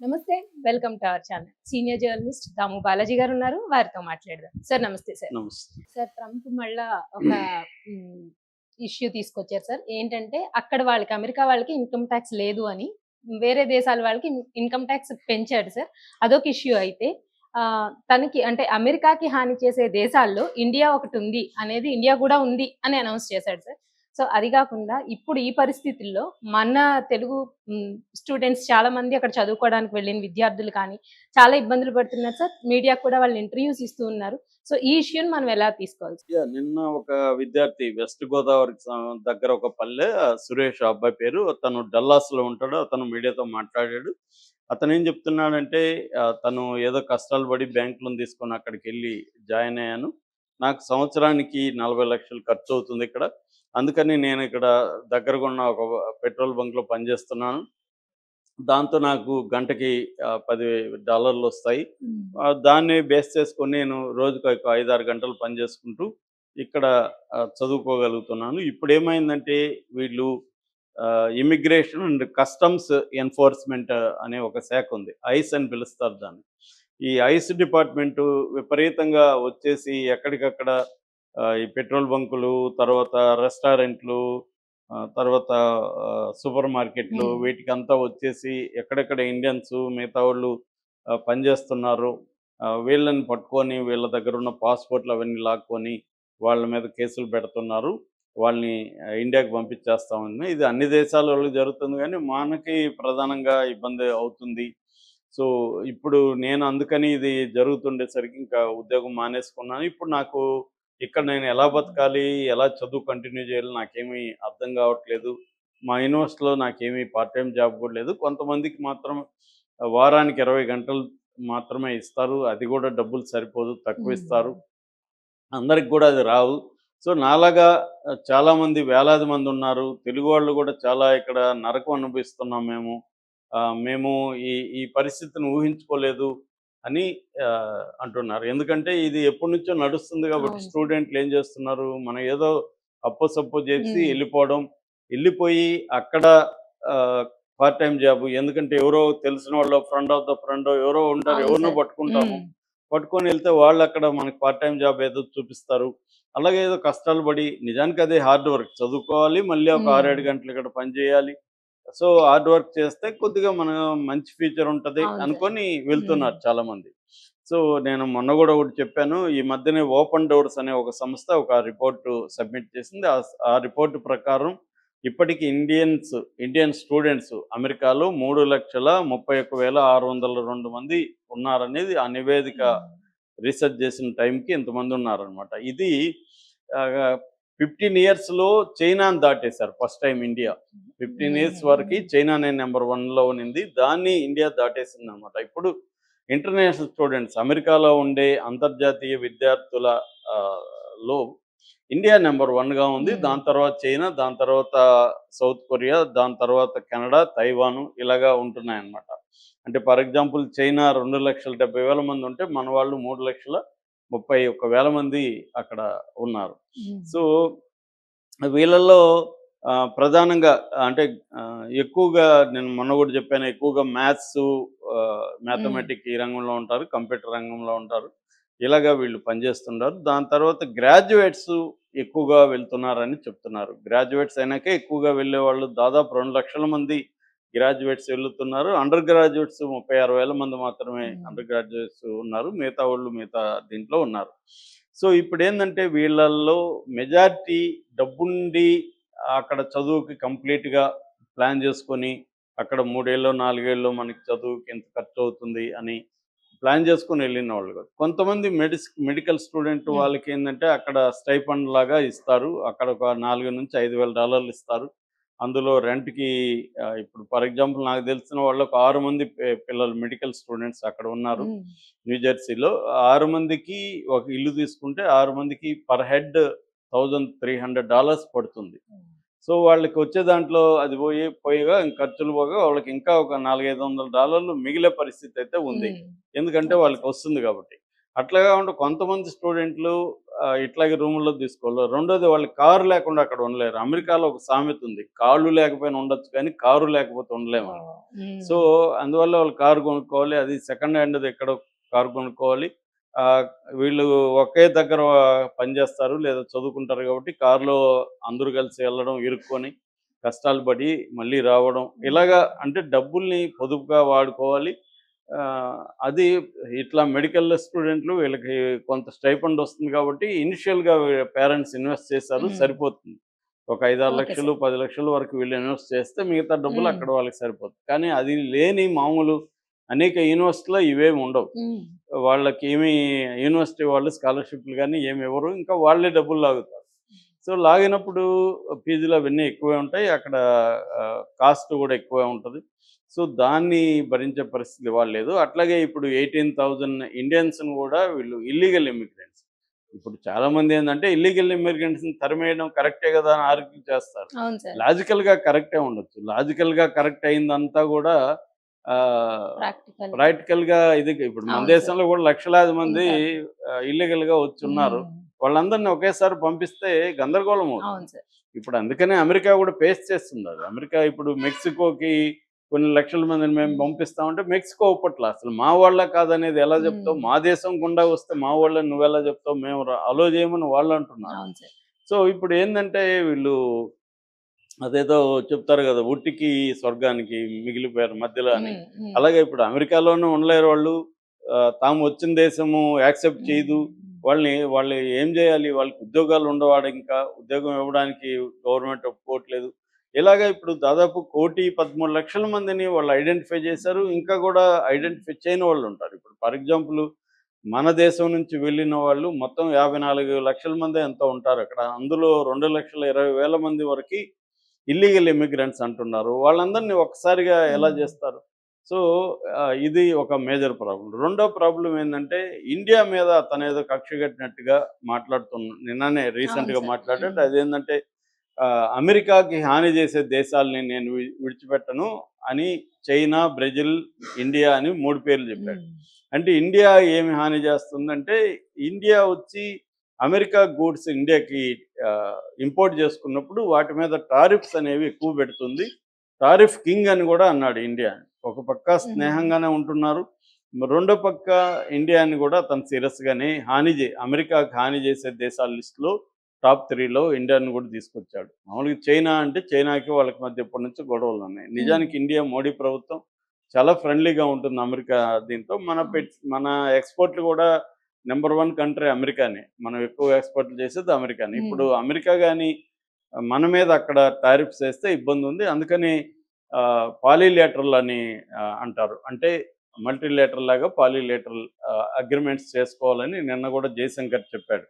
నమస్తే welcome to our channel. Senior journalist Damu Balaji గారు ఉన్నారు. వారితో మాట్లాడదాం. సార్ నమస్తే సార్. సార్ ట్రంప్ మళ్ళా ఒక ఇష్యూ తీసుకొచ్చారు సార్. ఏంటంటే అక్కడ వాళ్ళకి అమెరికా వాళ్ళకి ఇన్కమ్ ట్యాక్స్ లేదు అని వేరే దేశాల వాళ్ళకి ఇన్కమ్ ట్యాక్స్ పెంచాడు సార్. అదొక ఇష్యూ అయితే తనకి అంటే అమెరికాకి హాని చేసే దేశాల్లో ఇండియా ఒకటి ఉంది అనేది ఇండియా కూడా ఉంది అని అనౌన్స్ చేశాడు సార్. సో అది కాకుండా ఇప్పుడు ఈ పరిస్థితుల్లో మన తెలుగు స్టూడెంట్స్ చాలా మంది అక్కడ చదువుకోవడానికి వెళ్ళిన విద్యార్థులు కానీ చాలా ఇబ్బందులు పడుతున్నారు సార్. మీడియా కూడా వాళ్ళు ఇంటర్వ్యూస్ ఇస్తూ ఉన్నారు. సో ఈ ఇష్యూని మనం ఎలా తీసుకోవాలి నిన్న ఒక విద్యార్థి వెస్ట్ గోదావరి దగ్గర ఒక పల్లె సురేష్ అబ్బాయి పేరు. అతను డల్లాస్లో ఉంటాడు. అతను మీడియాతో మాట్లాడాడు. అతను ఏం చెప్తున్నాడంటే తను ఏదో కష్టాలు పడి బ్యాంక్ లోన్ తీసుకొని అక్కడికి వెళ్ళి జాయిన్ అయ్యాను. నాకు సంవత్సరానికి నలభై లక్షలు ఖర్చు అవుతుంది ఇక్కడ. అందుకని నేను ఇక్కడ దగ్గరగా ఉన్న ఒక పెట్రోల్ బంక్లో పనిచేస్తున్నాను. దాంతో నాకు గంటకి పది డాలర్లు వస్తాయి. దాన్ని బేస్ చేసుకొని నేను రోజుకు ఒక ఐదు ఆరు గంటలు పని చేసుకుంటూ ఇక్కడ చదువుకోగలుగుతున్నాను. ఇప్పుడు ఏమైందంటే వీళ్ళు ఇమిగ్రేషన్ అండ్ కస్టమ్స్ ఎన్ఫోర్స్మెంట్ అనే ఒక శాఖ ఉంది. ఐస్ అని పిలుస్తారు దాన్ని. ఈ ఐస్ డిపార్ట్మెంట్ విపరీతంగా వచ్చేసి ఎక్కడికక్కడ ఈ పెట్రోల్ బంకులు తర్వాత రెస్టారెంట్లు తర్వాత సూపర్ మార్కెట్లు. వీటికి అంతా వచ్చేసి ఎక్కడెక్కడ ఇండియన్స్ మిగతా వాళ్ళు పనిచేస్తున్నారు. వీళ్ళని పట్టుకొని వీళ్ళ దగ్గర ఉన్న పాస్పోర్ట్లు అవన్నీ లాక్కొని వాళ్ళ మీద కేసులు పెడుతున్నారు. వాళ్ళని ఇండియాకి పంపించేస్తామని ఇది అన్ని దేశాల వాళ్ళకి జరుగుతుంది కానీ మనకి ప్రధానంగా ఇబ్బంది అవుతుంది. సో ఇప్పుడు నేను అందుకని ఇది జరుగుతుండేసరికి ఇంకా ఉద్యోగం మానేసుకున్నాను. ఇప్పుడు నాకు ఇక్కడ నేను ఎలా బతకాలి ఎలా చదువు కంటిన్యూ చేయాలి నాకేమీ అర్థం కావట్లేదు. మా యూనివర్సిటీలో నాకేమీ పార్ట్ టైం జాబ్ కూడా లేదు. కొంతమందికి మాత్రం వారానికి ఇరవై గంటలు మాత్రమే ఇస్తారు. అది కూడా డబ్బులు సరిపోదు తక్కువ ఇస్తారు. అందరికి కూడా అది రావు. సో నాలాగా ఆ, చాలా మంది వేలాది మంది ఉన్నారు. తెలుగు వాళ్ళు కూడా చాలా ఇక్కడ నరకం అనుభవిస్తున్నాం మేము. మేము ఈ ఈ పరిస్థితిని ఊహించుకోలేదు. అని అంటున్నారు ఎందుకంటే ఇది ఎప్పటి నుంచో నడుస్తుంది కాబట్టి. స్టూడెంట్లు ఏం చేస్తున్నారు మనం ఏదో అప్పో సప్పో చేసి. వెళ్ళిపోవడం వెళ్ళిపోయి అక్కడ పార్ట్ టైం జాబ్ ఎందుకంటే ఎవరో తెలిసిన వాళ్ళు ఫ్రెండ్ ఆఫ్ ద ఫ్రెండ్ ఎవరో ఉంటారు ఎవరినో. పట్టుకుంటాము. పట్టుకొని వెళ్తే వాళ్ళు అక్కడ మనకి పార్ట్ టైం జాబ్ ఏదో చూపిస్తారు అలాగే ఏదో కష్టాలు పడి నిజానికి అదే హార్డ్ వర్క్ చదువుకోవాలి మళ్ళీ ఒక. ఆరేడు గంటలు ఇక్కడ పని చేయాలి సో హార్డ్ వర్క్ చేస్తే కొద్దిగా మన మంచి ఫ్యూచర్ ఉంటది. అనుకొని వెళ్తున్నారు. చాలా మంది సో నేను మొన్న కూడా ఒకటి చెప్పాను. ఈ మధ్యనే ఓపెన్ డోర్స్ అనే ఒక సంస్థ ఒక రిపోర్ట్ సబ్మిట్ చేసింది. ఆ- ఆ రిపోర్ట్ ప్రకారం ఇప్పటికి ఇండియన్స్ ఇండియన్ స్టూడెంట్స్ అమెరికాలో మూడు లక్షల ముప్పై ఒక్క వేల ఆరు వందల రెండు మంది ఉన్నారనేది ఆ నివేదిక రీసెర్చ్ చేసిన టైంకి ఇంతమంది ఉన్నారనమాట ఇది ఫిఫ్టీన్ ఇయర్స్లో చైనాని దాటేశారు first time India. Fifteen years వరకు చైనానే నెంబర్ వన్లో ఉన్నింది. దాన్ని ఇండియా దాటేసింది అనమాట ఇప్పుడు ఇంటర్నేషనల్ స్టూడెంట్స్ అమెరికాలో ఉండే అంతర్జాతీయ విద్యార్థుల లో ఇండియా నెంబర్ వన్గా ఉంది. దాని తర్వాత చైనా దాని తర్వాత సౌత్ కొరియా దాని తర్వాత కెనడా తైవాను ఇలాగా ఉంటున్నాయి అన్నమాట అంటే ఫర్ ఎగ్జాంపుల్ చైనా రెండు లక్షల డెబ్బై వేల మంది ఉంటే మన వాళ్ళు మూడు లక్షల ముప్పై ఒక్క వేల మంది అక్కడ ఉన్నారు. సో వీళ్ళల్లో ప్రధానంగా అంటే ఎక్కువగా నేను మొన్న కూడా చెప్పాను ఎక్కువగా మ్యాథ్స్ మ్యాథమెటిక్ ఈ రంగంలో ఉంటారు కంప్యూటర్ రంగంలో ఉంటారు. ఇలాగా వీళ్ళు పనిచేస్తుంటారు. దాని తర్వాత గ్రాడ్యుయేట్స్ ఎక్కువగా వెళ్తున్నారని చెప్తున్నారు. గ్రాడ్యుయేట్స్ అయినాకే ఎక్కువగా వెళ్ళే వాళ్ళు దాదాపు రెండు లక్షల మంది గ్రాడ్యుయేట్స్ వెళ్తున్నారు. అండర్ గ్రాడ్యుయేట్స్ ముప్పై ఆరు వేల మంది మాత్రమే. అండర్ గ్రాడ్యుయేట్స్ ఉన్నారు. మిగతా వాళ్ళు మిగతా దీంట్లో ఉన్నారు. సో ఇప్పుడు ఏంటంటే వీళ్ళల్లో మెజారిటీ డబ్బుండి అక్కడ చదువుకి కంప్లీట్గా ప్లాన్ చేసుకొని అక్కడ మూడేళ్ళు నాలుగేళ్ళు మనకి చదువుకి ఎంత ఖర్చు అవుతుంది అని ప్లాన్ చేసుకొని వెళ్ళిన వాళ్ళు కాదు. కొంతమంది మెడిస్ మెడికల్ స్టూడెంట్. వాళ్ళకి ఏంటంటే అక్కడ స్టైఫండ్ లాగా ఇస్తారు అక్కడ ఒక నాలుగు నుంచి ఐదు వేల డాలర్లు ఇస్తారు అందులో రెంట్కి ఇప్పుడు ఫర్ ఎగ్జాంపుల్ నాకు తెలిసిన వాళ్ళు ఒక ఆరు మంది పిల్లలు మెడికల్ స్టూడెంట్స్ అక్కడ ఉన్నారు మ్మ్. న్యూ జెర్సీలో ఆరు మందికి ఒక ఇల్లు తీసుకుంటే ఆరు మందికి per head thousand three hundred dollars పడుతుంది సో వాళ్ళకి వచ్చే దాంట్లో అది పోయి పోయిగా ఇంక ఖర్చులు పోగా వాళ్ళకి ఇంకా ఒక నాలుగైదు వందల డాలర్లు మిగిలే పరిస్థితి అయితే ఉంది. ఎందుకంటే వాళ్ళకి వస్తుంది కాబట్టి. అట్లా కాకుండా కొంతమంది స్టూడెంట్లు ఇట్లాగే రూముల్లో తీసుకోవాలి. రెండోది వాళ్ళు కారు లేకుండా అక్కడ ఉండలేరు. అమెరికాలో ఒక సామెత ఉంది. కాళ్ళు లేకపోయినా ఉండొచ్చు కానీ కారు లేకపోతే ఉండలేము. సో అందువల్ల వాళ్ళు కారు కొనుక్కోవాలి. అది సెకండ్ హ్యాండ్ ఎక్కడ కారు కొనుక్కోవాలి. వీళ్ళు ఒకే దగ్గర పనిచేస్తారు లేదా చదువుకుంటారు కాబట్టి కారులో అందరూ కలిసి వెళ్ళడం ఇరుక్కొని కష్టాలు పడి మళ్ళీ రావడం. ఇలాగా అంటే డబ్బుల్ని పొదుపుగా వాడుకోవాలి. అది ఇట్లా మెడికల్ స్టూడెంట్లు వీళ్ళకి కొంత స్టైఫండ్ వస్తుంది కాబట్టి ఇనిషియల్గా పేరెంట్స్ ఇన్వెస్ట్ చేశారు. సరిపోతుంది. ఒక ఐదారు లక్షలు పది లక్షల వరకు వీళ్ళు ఇన్వెస్ట్ చేస్తే మిగతా డబ్బులు. అక్కడ వాళ్ళకి సరిపోతుంది. కానీ అది లేని మామూలు అనేక యూనివర్సిటీలో ఇవేమి ఉండవు. వాళ్ళకి ఏమి యూనివర్సిటీ వాళ్ళు స్కాలర్షిప్లు కానీ ఏమి ఇవ్వరు. ఇంకా వాళ్ళే డబ్బులు లాగుతారు. సో లాగినప్పుడు ఫీజులు అవన్నీ ఎక్కువే ఉంటాయి. అక్కడ కాస్ట్ కూడా ఎక్కువే ఉంటుంది. సో దాన్ని భరించే పరిస్థితి వాళ్ళు లేదు. అట్లాగే ఇప్పుడు ఎయిటీన్ థౌజండ్ ఇండియన్స్ని కూడా వీళ్ళు ఇల్లీగల్ ఇమిగ్రెంట్స్ ఇప్పుడు చాలా మంది ఏంటంటే ఇల్లీగల్ ఇమిగ్రెంట్స్ని తరిమేయడం కరెక్టే కదా అని ఆర్గ్యూ చేస్తారు. లాజికల్గా కరెక్టే ఉండొచ్చు. లాజికల్గా కరెక్ట్ అయిందంతా కూడా ప్రాక్టికల్ ప్రాక్టికల్గా. ఇది ఇప్పుడు మన దేశంలో కూడా లక్షలాది మంది ఇల్లీగల్గా వచ్చి ఉన్నారు వాళ్ళందరినీ ఒకేసారి పంపిస్తే గందరగోళం అవుతుంది. ఇప్పుడు అందుకనే అమెరికా కూడా ఫేస్ చేస్తుంది అది. అమెరికా ఇప్పుడు మెక్సికోకి కొన్ని లక్షల మందిని మేము. పంపిస్తామంటే మెక్సికో ఒప్పట్ల అసలు మా వాళ్ళ కాదనేది ఎలా చెప్తావు. మా దేశం గుండా వస్తే మా వాళ్ళని నువ్వెలా చెప్తావు? మేము అలో చేయమని వాళ్ళు అంటున్నారు. సో ఇప్పుడు ఏంటంటే వీళ్ళు అదేదో చెప్తారు కదా ఉట్టికి స్వర్గానికి మిగిలిపోయారు మధ్యలో అని. అలాగే ఇప్పుడు అమెరికాలోనూ ఉండలేరు వాళ్ళు. తాము వచ్చిన దేశము యాక్సెప్ట్ చేయదు. వాళ్ళని వాళ్ళు ఏం చేయాలి? వాళ్ళకి ఉద్యోగాలు ఉండవాడు ఇంకా ఉద్యోగం ఇవ్వడానికి గవర్నమెంట్ ఒప్పుకోవట్లేదు. ఇలాగ ఇప్పుడు దాదాపు కోటి పదమూడు లక్షల మందిని వాళ్ళు ఐడెంటిఫై చేశారు. ఇంకా కూడా ఐడెంటిఫై చేయని వాళ్ళు ఉంటారు. ఇప్పుడు ఫర్ ఎగ్జాంపుల్ మన దేశం నుంచి వెళ్ళిన వాళ్ళు మొత్తం యాభై నాలుగు లక్షల మంది ఎంతో ఉంటారు. అక్కడ అందులో రెండు లక్షల ఇరవై వేల మంది వరకు ఇల్లీగల్ ఇమిగ్రెంట్స్ అంటున్నారు వాళ్ళందరినీ ఒక్కసారిగా ఎలా Hmm. చేస్తారు సో ఇది ఒక మేజర్ ప్రాబ్లం రెండో ప్రాబ్లం ఏంటంటే ఇండియా మీద తను ఏదో కక్ష కట్టినట్టుగా మాట్లాడుతున్న నిన్ననే రీసెంట్గా. మాట్లాడాడు Hmm. అదేంటంటే అమెరికాకి హాని చేసే దేశాలని నేను విడిచిపెట్టను అని చైనా బ్రెజిల్ ఇండియా అని మూడు పేర్లు చెప్పాడు ఉమ్. అంటే ఇండియా ఏమి హాని చేస్తుందంటే ఇండియా వచ్చి అమెరికా గూడ్స్ ఇండియాకి ఇంపోర్ట్ చేసుకున్నప్పుడు వాటి మీద టారిఫ్స్ అనేవి ఎక్కువ పెడుతుంది. టారిఫ్ కింగ్ అని కూడా అన్నాడు ఇండియా. ఒక పక్క స్నేహంగానే ఉంటున్నారు. రెండో పక్క ఇండియాని కూడా తను సీరియస్గానే హాని చే అమెరికాకి హాని చేసే దేశాల లిస్టులో టాప్ త్రీలో ఇండియాని కూడా తీసుకొచ్చాడు. మామూలుగా చైనా అంటే చైనాకి వాళ్ళకి మధ్య ఎప్పటి నుంచో గొడవలు ఉన్నాయి. నిజానికి ఇండియా మోడీ ప్రభుత్వం చాలా ఫ్రెండ్లీగా ఉంటుంది అమెరికా దీంతో. మన పెట్ మన ఎక్స్పోర్ట్లు కూడా నెంబర్ వన్ కంట్రీ అమెరికానే. మనం ఎక్కువ ఎక్స్పోర్ట్లు చేసేది అమెరికానే. Hmm. ఇప్పుడు అమెరికా కానీ మన మీద అక్కడ టారిఫ్స్ వేస్తే ఇబ్బంది ఉంది. అందుకని పాలీలేటరల్ అని అంటారు. అంటే మల్టీలేటరల్ లాగా పాలీలేటరల్ అగ్రిమెంట్స్ చేసుకోవాలని నిన్న కూడా జయశంకర్ చెప్పాడు.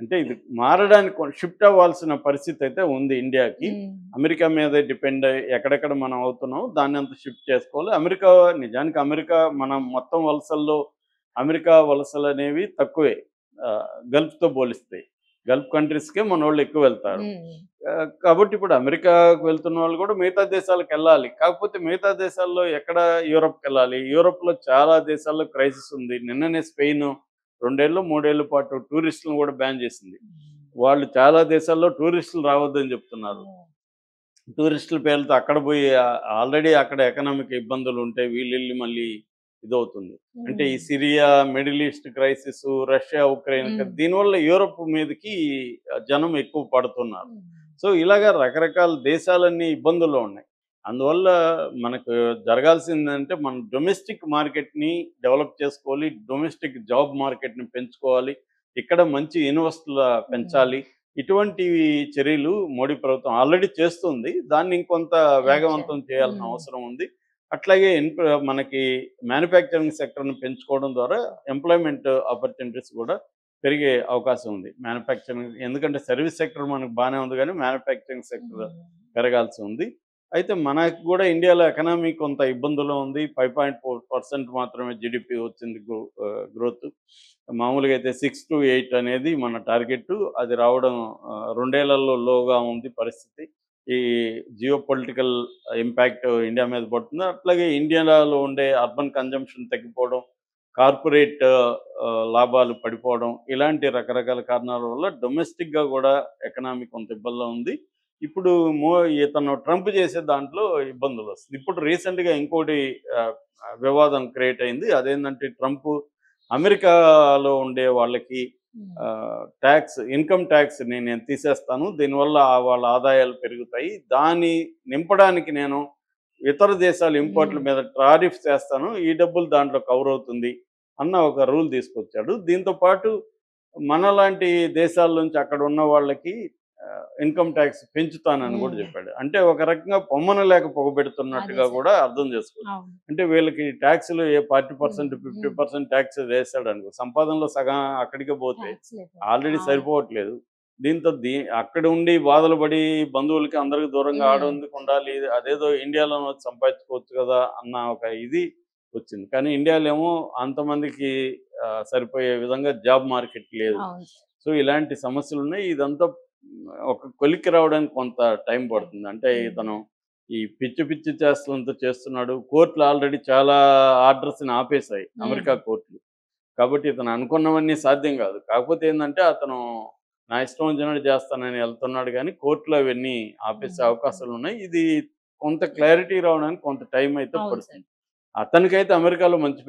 అంటే ఇది మారడానికి షిఫ్ట్ అవ్వాల్సిన పరిస్థితి అయితే ఉంది ఇండియాకి. ఉమ్. అమెరికా మీద డిపెండ్ అయ్యి ఎక్కడెక్కడ మనం అవుతున్నాం దాన్ని అంత షిఫ్ట్ చేసుకోవాలి. అమెరికా నిజానికి అమెరికా మనం మొత్తం వలసల్లో అమెరికా వలసలు అనేవి తక్కువే. ఆ, గల్ఫ్తో పోలిస్తాయి గల్ఫ్ కంట్రీస్కే మన వాళ్ళు ఎక్కువ వెళ్తారు. కాబట్టి ఇప్పుడు అమెరికాకు వెళ్తున్న వాళ్ళు కూడా మిగతా దేశాలకు వెళ్ళాలి. కాకపోతే మిగతా దేశాల్లో ఎక్కడ యూరప్కి వెళ్ళాలి? యూరప్లో చాలా దేశాల్లో క్రైసిస్ ఉంది. నిన్ననే స్పెయిన్ రెండేళ్ళు మూడేళ్ళ పాటు టూరిస్టులను కూడా బ్యాన్ చేసింది. వాళ్ళు చాలా దేశాల్లో టూరిస్టులు రావద్దని చెప్తున్నారు. టూరిస్టుల పేర్లతో అక్కడ పోయి ఆల్రెడీ అక్కడ ఎకనామిక్ ఇబ్బందులు ఉంటే వీళ్ళు వెళ్ళి మళ్ళీ ఇదవుతుంది. అంటే ఈ Syria Middle East crisis Russia Ukraine. దీనివల్ల యూరప్ మీదకి జనం ఎక్కువ పడుతున్నారు. సో ఇలాగా రకరకాల దేశాలన్నీ ఇబ్బందుల్లో ఉన్నాయి. అందువల్ల మనకు జరగాల్సిందంటే మన డొమెస్టిక్ మార్కెట్ని డెవలప్ చేసుకోవాలి డొమెస్టిక్ జాబ్ మార్కెట్ని పెంచుకోవాలి ఇక్కడ మంచి యూనివర్సిటీల పెంచాలి. ఇటువంటి చర్యలు మోడీ ప్రభుత్వం ఆల్రెడీ చేస్తుంది. దాన్ని ఇంకొంత వేగవంతం చేయాల్సిన. అవసరం ఉంది. అట్లాగే మనకి మ్యానుఫ్యాక్చరింగ్ సెక్టర్ని పెంచుకోవడం ద్వారా ఎంప్లాయ్మెంట్ ఆపర్చునిటీస్ కూడా పెరిగే అవకాశం ఉంది. మ్యానుఫ్యాక్చరింగ్ ఎందుకంటే సర్వీస్ సెక్టర్ మనకు బాగానే ఉంది కానీ మ్యానుఫ్యాక్చరింగ్ సెక్టర్ పెరగాల్సి ఉంది. అయితే మనకు కూడా ఇండియాలో ఎకనామీ కొంత ఇబ్బందులు ఉంది. ఫైవ్ పాయింట్ ఫోర్ పర్సెంట్ మాత్రమే జీడిపి వచ్చింది గ్రోత్ మామూలుగా అయితే సిక్స్ టు ఎయిట్ అనేది మన టార్గెట్ అది రావడం రెండేళ్ళలో లోగా ఉంది పరిస్థితి. ఈ జియో పొలిటికల్ ఇంపాక్ట్ ఇండియా మీద పడుతుంది? అట్లాగే ఇండియాలో ఉండే అర్బన్ కన్జంప్షన్ తగ్గిపోవడం కార్పొరేట్ లాభాలు పడిపోవడం ఇలాంటి రకరకాల కారణాల వల్ల డొమెస్టిక్గా కూడా ఎకనామీ కొంత ఇబ్బందిలో ఉంది. ఇప్పుడు మో ఇతను ట్రంప్ చేసే దాంట్లో ఇబ్బందులు వస్తుంది. ఇప్పుడు రీసెంట్గా ఇంకోటి వివాదం క్రియేట్ అయింది. అదేంటంటే ట్రంప్ అమెరికాలో ఉండే వాళ్ళకి ట్యాక్స్ ఇన్కమ్ ట్యాక్స్ నేను నేను తీసేస్తాను. దీనివల్ల వాళ్ళ ఆదాయాలు పెరుగుతాయి. దాన్ని నింపడానికి నేను ఇతర దేశాల ఇంపోర్ట్ల. మీద టారిఫ్ చేస్తాను. ఈ డబ్బులు దాంట్లో కవర్ అవుతుంది అన్న ఒక రూల్ తీసుకొచ్చాడు. దీంతో పాటు మనలాంటి దేశాల నుంచి అక్కడ ఉన్న వాళ్ళకి ఇన్కమ్ ట్యాక్స్ పెంచుతానని కూడా. చెప్పాడు అంటే ఒక రకంగా పొమ్మన లేక పొగబెడుతున్నట్టుగా. కూడా అర్థం చేసుకోవచ్చు అంటే వీళ్ళకి ట్యాక్స్లు ఏ forty percent. Fifty. Percent tax వేస్తాడు అనుకో సంపాదనలో సగం అక్కడికే పోతే. ఆల్రెడీ. సరిపోవట్లేదు దీంతో దీ అక్కడ ఉండి బాధలు పడి బంధువులకి అందరికి దూరంగా. ఆడేందుకు ఉండాలి అదేదో ఇండియాలో వచ్చి సంపాదించుకోవచ్చు కదా అన్న ఒక ఇది వచ్చింది కానీ ఇండియాలో ఏమో అంతమందికి సరిపోయే విధంగా జాబ్ మార్కెట్ లేదు. సో ఇలాంటి సమస్యలు ఉన్నాయి ఇదంతా ఒక కొలిక్కి రావడానికి కొంత టైం పడుతుంది. అంటే. ఇతను ఈ పిచ్చి పిచ్చి చేష్టలంతా చేస్తున్నాడు. కోర్టులు ఆల్రెడీ చాలా ఆర్డర్స్ని ఆపేశాయి. అమెరికా కోర్టులు. కాబట్టి ఇతను అనుకున్నవన్నీ సాధ్యం కాదు. కాకపోతే ఏంటంటే అతను నా ఇష్టం వచ్చినట్టు చేస్తానని వెళ్తున్నాడు కానీ కోర్టులో అవన్నీ ఆపేసే. అవకాశాలు ఉన్నాయి. ఇది కొంత క్లారిటీ రావడానికి కొంత టైం అయితే పడుతుంది. అతనికైతే అమెరికాలో మంచి